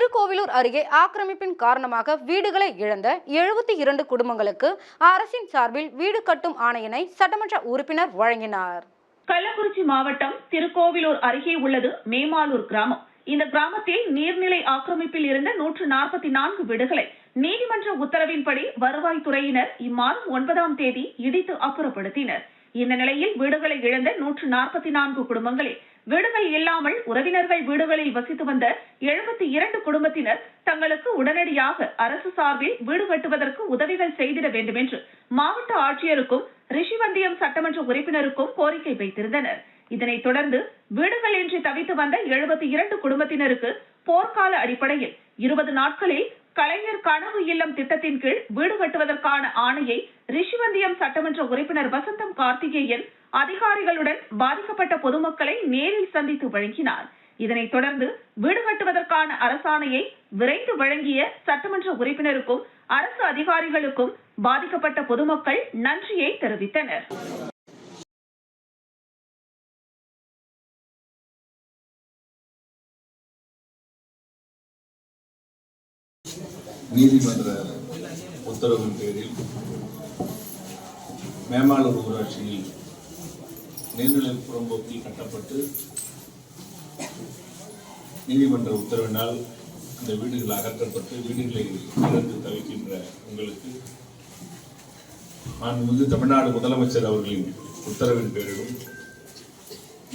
திருக்கோவிலூர் அருகே ஆக்கிரமிப்பின் காரணமாக வீடுகளை இழந்த எழுபத்தி இரண்டு குடும்பங்களுக்கு அரசின் சார்பில் வீடு கட்டும் ஆணையினை சட்டமன்ற உறுப்பினர் வழங்கினார். கள்ளக்குறிச்சி மாவட்டம் திருக்கோவிலூர் அருகே உள்ளது மேமாலூர் கிராமம். இந்த கிராமத்தில் நீர்நிலை ஆக்கிரமிப்பில் இருந்த நூற்று நாற்பத்தி நான்கு வீடுகளை நீதிமன்ற உத்தரவின்படி வருவாய்த்துறையினர் இம்மாதம் ஒன்பதாம் தேதி இடித்து அப்புறப்படுத்தினர். இந்த நிலையில் வீடுகளை இழந்த நூற்று நாற்பத்தி நான்கு குடும்பங்களில் வீடுகள் இல்லாமல் உறவினர்கள் வீடுகளில் வசித்து வந்த எழுபத்தி இரண்டு குடும்பத்தினர் தங்களுக்கு உடனடியாக அரசு சார்பில் வீடு கட்டுவதற்கு உதவிகள் செய்திட வேண்டும் என்று மாவட்ட ஆட்சியருக்கும் ரிஷிவந்தியம் சட்டமன்ற உறுப்பினருக்கும் கோரிக்கை வைத்திருந்தனர். இதனைத் தொடர்ந்து வீடுகள் இன்றி தவித்து வந்த எழுபத்தி இரண்டு குடும்பத்தினருக்கு போர்க்கால அடிப்படையில் இருபது நாட்களில் கலைஞர் கனவு இல்லம் திட்டத்தின் கீழ் வீடு கட்டுவதற்கான ஆணையை ரிஷிவந்தியம் சட்டமன்ற உறுப்பினர் வசந்தம் கார்த்திகேயன் அதிகாரிகளுடன் பாதிக்கப்பட்ட பொதுமக்களை நேரில் சந்தித்து வழங்கினார். இதனைத் தொடர்ந்து வீடு கட்டுவதற்கான அரசாணையை விரைந்து வழங்கிய சட்டமன்ற உறுப்பினருக்கும் அரசு அதிகாரிகளுக்கும் பாதிக்கப்பட்ட பொதுமக்கள் நன்றியை தெரிவித்தனர். நீதிமன்ற உத்தரவின் பேரில் மேமாளூர் ஊராட்சியில் நீர்நிலை புறம்போக்கில் கட்டப்பட்டு நீதிமன்ற உத்தரவினால் அந்த வீடுகள் அகற்றப்பட்டு வீடுகளை இழந்து தவிக்கின்ற உங்களுக்கு மாண்புமிகு தமிழ்நாடு முதலமைச்சர் அவர்களின் உத்தரவின் பேரிலும்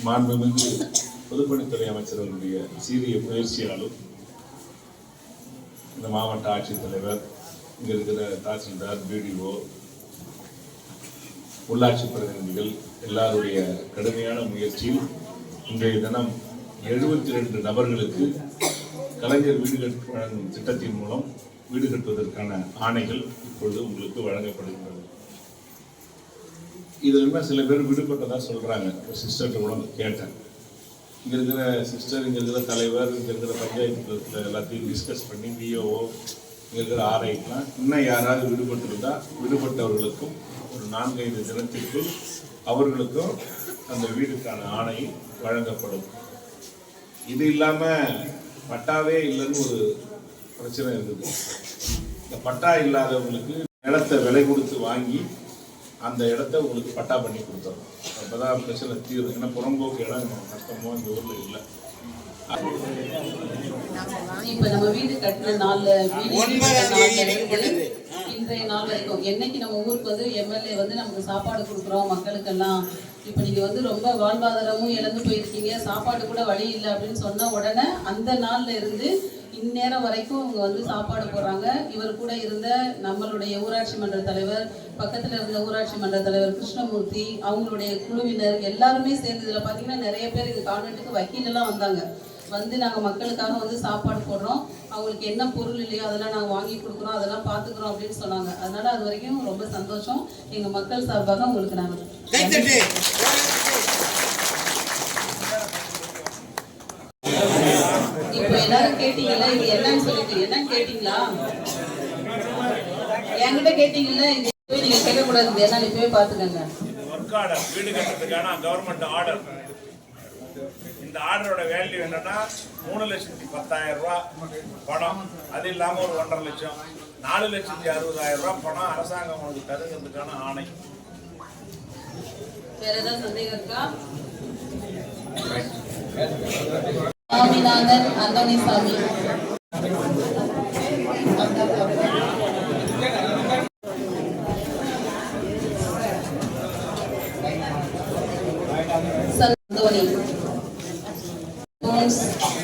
மாண்புமிகு பொதுப்பணித்துறை அமைச்சர் அவர்களுடைய சீரிய முயற்சியாலும் இந்த மாவட்ட ஆட்சித்தலைவர் இங்கே இருக்கிற தாசில்தார் பிடிஓ உள்ளாட்சி பிரதிநிதிகள் எல்லாருடைய கடுமையான முயற்சியில் இன்றைய தினம் எழுபத்தி ரெண்டு நபர்களுக்கு கலைஞர் வீடு கட்டு வழங்கும் திட்டத்தின் மூலம் வீடு கட்டுவதற்கான ஆணைகள் இப்பொழுது உங்களுக்கு வழங்கப்படுகின்றது. இதுல சில பேர் விடுபட்டதா சொல்றாங்க. சிஸ்டர்கிட்ட கூட கேட்டேன். இங்கே இருக்கிற சிஸ்டர் இங்கே இருக்கிற தலைவர் இங்கே இருக்கிற பஞ்சாயத்து எல்லாத்தையும் டிஸ்கஸ் பண்ணி விஓஓ இங்கே இருக்கிற ஆர்ஐக்கெலாம் இன்னும் யாராவது விடுபட்டிருந்தால் விடுபட்டவர்களுக்கும் ஒரு நான்கைந்து தினத்திற்குள் அவர்களுக்கும் அந்த வீடுக்கான ஆணை வழங்கப்படும். இது இல்லாமல் பட்டாவே இல்லைன்னு ஒரு பிரச்சனை இருக்குது இந்த பட்டா இல்லாதவங்களுக்கு நிலத்தை விலை கொடுத்து வாங்கி அந்த இடத்த உங்களுக்கு பட்டா பண்ணி கொடுத்துரும் அப்பதான் பிரச்சனை தீரும். ஏன்னா புறம்போக்கு இடம் கஷ்டமோ இந்த ஊர்ல இல்லை. இப்ப நம்ம வீடு கட்டின நாள்ல இன்றைய நாள் வரைக்கும் என்னைக்கு நம்ம ஊருக்கு வந்து எம்எல்ஏ வந்து நமக்கு சாப்பாடு கொடுக்குறோம் மக்களுக்கெல்லாம்? இப்ப நீங்க வந்து ரொம்ப வாழ்வாதாரமும் இழந்து போயிருக்கீங்க. சாப்பாடு கூட வழி இல்லை அப்படின்னு சொன்ன உடனே அந்த நாள்ல இருந்து இந்நேரம் வரைக்கும் இவங்க வந்து சாப்பாடு போடுறாங்க. இவர் கூட இருந்த நம்மளுடைய ஊராட்சி மன்ற தலைவர் பக்கத்துல இருந்த ஊராட்சி மன்ற தலைவர் கிருஷ்ணமூர்த்தி அவங்களுடைய குழுவினர் எல்லாருமே சேர்ந்து இதுல பாத்தீங்கன்னா நிறைய பேர் இந்த கான்வென்ட்டுக்கு வக்கீல் எல்லாம் வந்தாங்க. வந்து நாங்கள் மக்களுக்காக வந்து சாப்பாடு போடுறோம். அவங்களுக்கு என்ன பொருள் இல்லையோ அதெல்லாம் நாங்கள் வாங்கி கொடுக்குறோம். அதெல்லாம் பார்த்துக்குறோம் அப்படின்னு சொன்னாங்க. அதனால அது வரைக்கும் ரொம்ப சந்தோஷம். எங்கள் மக்கள் சார்பாக உங்களுக்கு நாங்கள் இப்போ எல்லாரும் கேட்டீங்கல்ல? இது என்னன்னு சொல்லிட்டு என்னன்னு கேட்டீங்களா? என்கிட்ட கேட்டீங்கல்ல? இது போய் நீங்க கேட்கக்கூடாது. என்னன்னு இப்பவே பார்த்துக்கோங்க ஒர்க் ஆர்டர். வீடு கட்டுறதுக்கான கவர்மெண்ட் ஆர்டர் இந்த ஆர்டரோட வேல்யூ என்னன்னா மூணு லட்சத்தி பத்தாயிரம் ரூபாய் பணம். அது இல்லாம ஒரு ஒன்றரை லட்சம். நாலு லட்சத்தி அறுபதாயிரம் ரூபாய் பணம் அரசாங்கம் உங்களுக்கு தருகிறதுக்கான ஆணை. சாமிநாதன் சாமி. சந்தோணி mais.